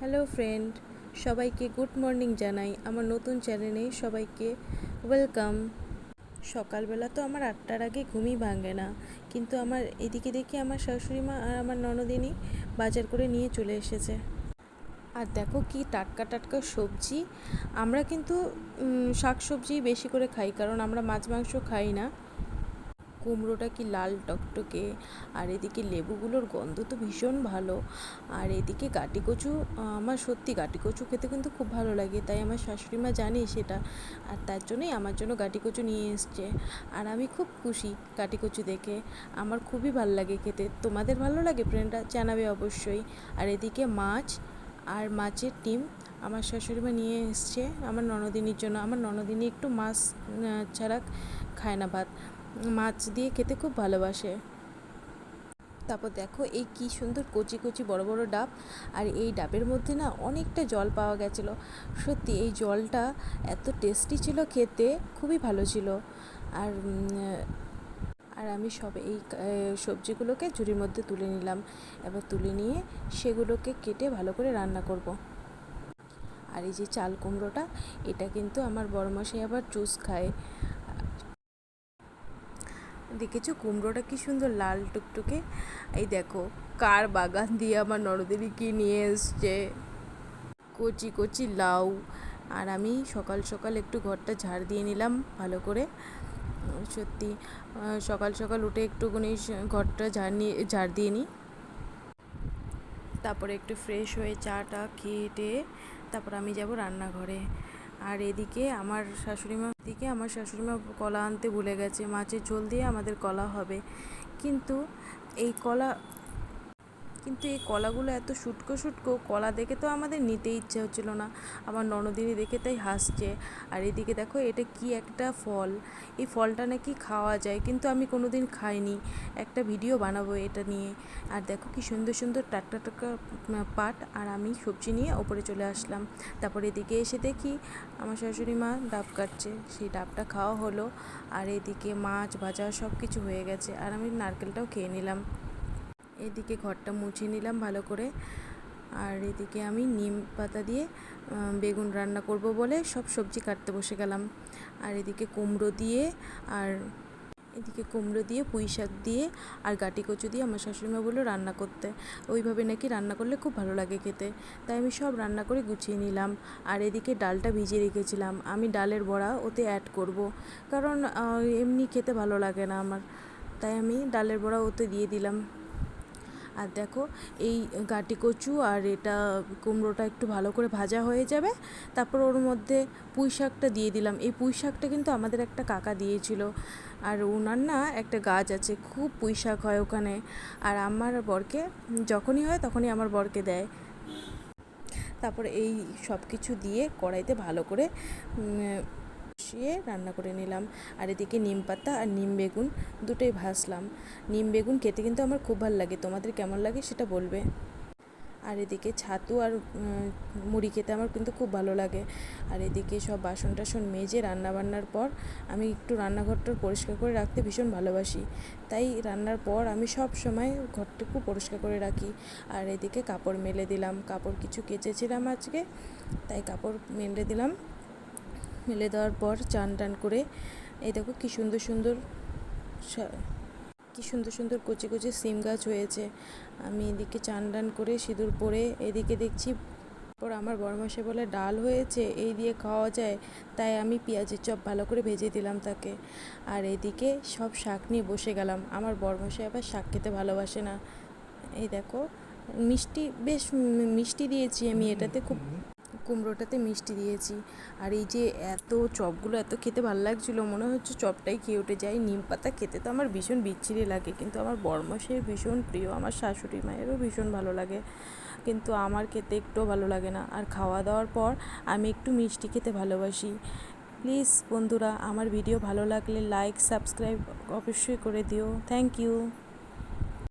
Hello friend সবাইকে good morning জানাই। আমার নতুন চ্যানেলে সবাইকে ওয়েলকাম সকালবেলা তো আমার আটটার আগে ঘুমই ভাঙে না। কিন্তু আমার এদিকে দেখি আমার শাশুড়ি মা আর আমার ননদিনী বাজার করে নিয়ে চলে এসেছে। আর দেখো কি টাটকা টাটকা সবজি। আমরা কিন্তু শাক সবজি বেশি করে খাই, কারণ আমরা মাছ মাংস খাই না। কুমড়োটা কি লাল টকটকে, আর এদিকে লেবুগুলোর গন্ধ তো ভীষণ ভালো। আর এদিকে গাটি কচু আমার সত্যি গাটি কচু খেতে কিন্তু খুব ভালো লাগে, তাই আমার শাশুড়ি মা জানে সেটা। আর তার জন্যই আমার জন্য গাটি কচু নিয়ে এসছে। আর আমি খুব খুশি গাটি কচু দেখে। আমার খুবই ভালো লাগে খেতে। তোমাদের ভালো লাগে? ফ্রেন্ডরা জানাবে অবশ্যই। আর এদিকে মাছ আর মাছের ডিম আমার শাশুড়ি মা নিয়ে এসছে। আমার ননদিনীর জন্য। আমার ননদিনী একটু মাছ ছাড়া খায় না ভাত। মাছ দিয়ে খেতে খুব ভালোবাসে। তারপর দেখো এই কি সুন্দর কচি কচি বড় বড় ডাব। আর এই ডাবের মধ্যে না অনেকটা জল পাওয়া গেছিল। সত্যি এই জলটা এত টেস্টি ছিল খেতে, খুবই ভালো ছিল। আর আর আমি সব এই সবজিগুলোকে ঝুড়ির মধ্যে তুলে নিলাম। এবার তুলে নিয়ে সেগুলোকে কেটে ভালো করে রান্না করব। আর এই যে চাল কুমড়োটা, এটা কিন্তু আমার বড় বড়মশাই আবার জুস খায়। দেখেছ কুমড়োটা কি সুন্দর লাল টুকটুকে? এই দেখো, কার বাগান দিয়ে আমার নরদেরই কি নিয়ে এসছে? কচি কচি লাউ। আর আমি সকাল সকাল একটু ঘরটা ঝাড় দিয়ে নিলাম ভালো করে। সত্যি সকাল সকাল উঠে একটুখানি ঘরটা ঝাড় নিয়ে, ঝাড় দিয়ে নিই। তারপরে একটু ফ্রেশ হয়ে চাটা খেয়ে তারপর আমি যাব রান্নাঘরে। আর এদিকে আমার শাশুড়িমা দিকে আমার শাশুড়িমা কলা আনতে ভুলে গেছে, মাছের ঝোল দিয়ে আমাদের কলা হবে। কিন্তু এই কলা কিন্তু এই কলাগুলো এত শুটকো শুটকো কলা দেখে তো আমাদের নিতে ইচ্ছে হচ্ছিল না। আমার ননদিনী দেখে তাই হাসছে। আর এদিকে দেখো, এটা কি একটা ফল। এই ফলটা নাকি খাওয়া যায়, কিন্তু আমি কোনো দিন খাইনি। একটা ভিডিও বানাবো এটা নিয়ে। আর দেখো কি সুন্দর সুন্দর টাটকা টাটকা পাট আর আমি সবজি নিয়ে ওপরে চলে আসলাম। তারপর এদিকে এসে দেখি আমার শাশুড়ি মা ডাব কাটছে। সেই ডাবটা খাওয়া হলো। আর এদিকে মাছ ভাজা সব কিছু হয়ে গেছে। আর আমি নারকেলটাও খেয়ে নিলাম। এদিকে ঘরটা মুছে নিলাম ভালো করে। আর এদিকে আমি নিম পাতা দিয়ে বেগুন রান্না করব বলে সব সবজি কাটতে বসে গেলাম। আর এদিকে কুমড়ো দিয়ে, আর এদিকে কুমড়ো দিয়ে, পুঁই শাক দিয়ে, আর গাটি কচু দিয়ে আমার শাশুড়িমা বলল রান্না করতে। ওইভাবে নাকি রান্না করলে খুব ভালো লাগে খেতে। তাই আমি সব রান্না করে গুছিয়ে নিলাম। আর এদিকে ডালটা ভিজিয়ে রেখেছিলাম। আমি ডালের বড়া ওতে অ্যাড করব। কারণ এমনি খেতে ভালো লাগে না আমার। তাই আমি ডালের বড়া ওতে দিয়ে দিলাম। আর দেখো, এই গাটি কচু আর এটা কুমড়োটা একটু ভালো করে ভাজা হয়ে যাবে। তারপর ওর মধ্যে পুঁই শাকটা দিয়ে দিলাম। এই পুঁই শাকটা কিন্তু আমাদের একটা কাকা দিয়েছিল। আর ওনার না একটা গাছ আছে, খুব পুঁই শাক হয় ওখানে। আর আমার বরকে যখনই হয় তখনই আমার বরকে দেয়। তারপর এই সব কিছু দিয়ে কড়াইতে ভালো করে বসিয়ে রান্না করে নিলাম। আর এদিকে নিম পাতা আর নিম বেগুন দুটোই ভাজলাম। নিম বেগুন খেতে কিন্তু আমার খুব ভালো লাগে। তোমাদের কেমন লাগে সেটা বলবে। আর এদিকে ছাতু আর মুড়ি খেতে আমার কিন্তু খুব ভালো লাগে। আর এদিকে সব বাসন টাসন মেজে রান্না বান্নার পর আমি একটু রান্নাঘরটা পরিষ্কার করে রাখতে ভীষণ ভালোবাসি। তাই রান্নার পর আমি সব সময় ঘরটুকু পরিষ্কার করে রাখি। আর এদিকে কাপড় মেলে দিলাম। কাপড় কিছু কেচেছিলাম আজকে, তাই কাপড় মেলে দিলাম। মেলে দেওয়ার পর চান টান করে এই দেখো কী সুন্দর সুন্দর কি সুন্দর সুন্দর কচি কচি সিম গাছ হয়েছে। আমি এদিকে চান টান করে সিঁদুর পরে এদিকে দেখছি পর আমার বড়মাসে বলে ডাল হয়েছে এই দিয়ে খাওয়া যায় তাই আমি পেঁয়াজের চপ ভালো করে ভেজে দিলাম তাকে। আর এদিকে সব শাক নিয়ে বসে গেলাম। আমার বড়মশাই আবার শাক খেতে ভালোবাসে না। এই দেখো মিষ্টি বেশ মিষ্টি দিয়েছি আমি এটাতে খুব কুমড়োটাতে মিষ্টি দিয়েছি। আর এই যে এত চপগুলো এত খেতে ভালো লাগছিল, মনে হচ্ছে চপটাই খেয়ে উঠে যায়। নিম পাতা খেতে তো আমার ভীষণ বিচ্ছিরি লাগে, কিন্তু আমার বরমাসের ভীষণ প্রিয়। আমার শাশুড়ি মায়েরও ভীষণ ভালো লাগে, কিন্তু আমার খেতে একটুও ভালো লাগে না। আর খাওয়া দাওয়ার পর আমি একটু মিষ্টি খেতে ভালোবাসি। প্লিজ বন্ধুরা, আমার ভিডিও ভালো লাগলে লাইক, সাবস্ক্রাইব অবশ্যই করে দিও। Thank you.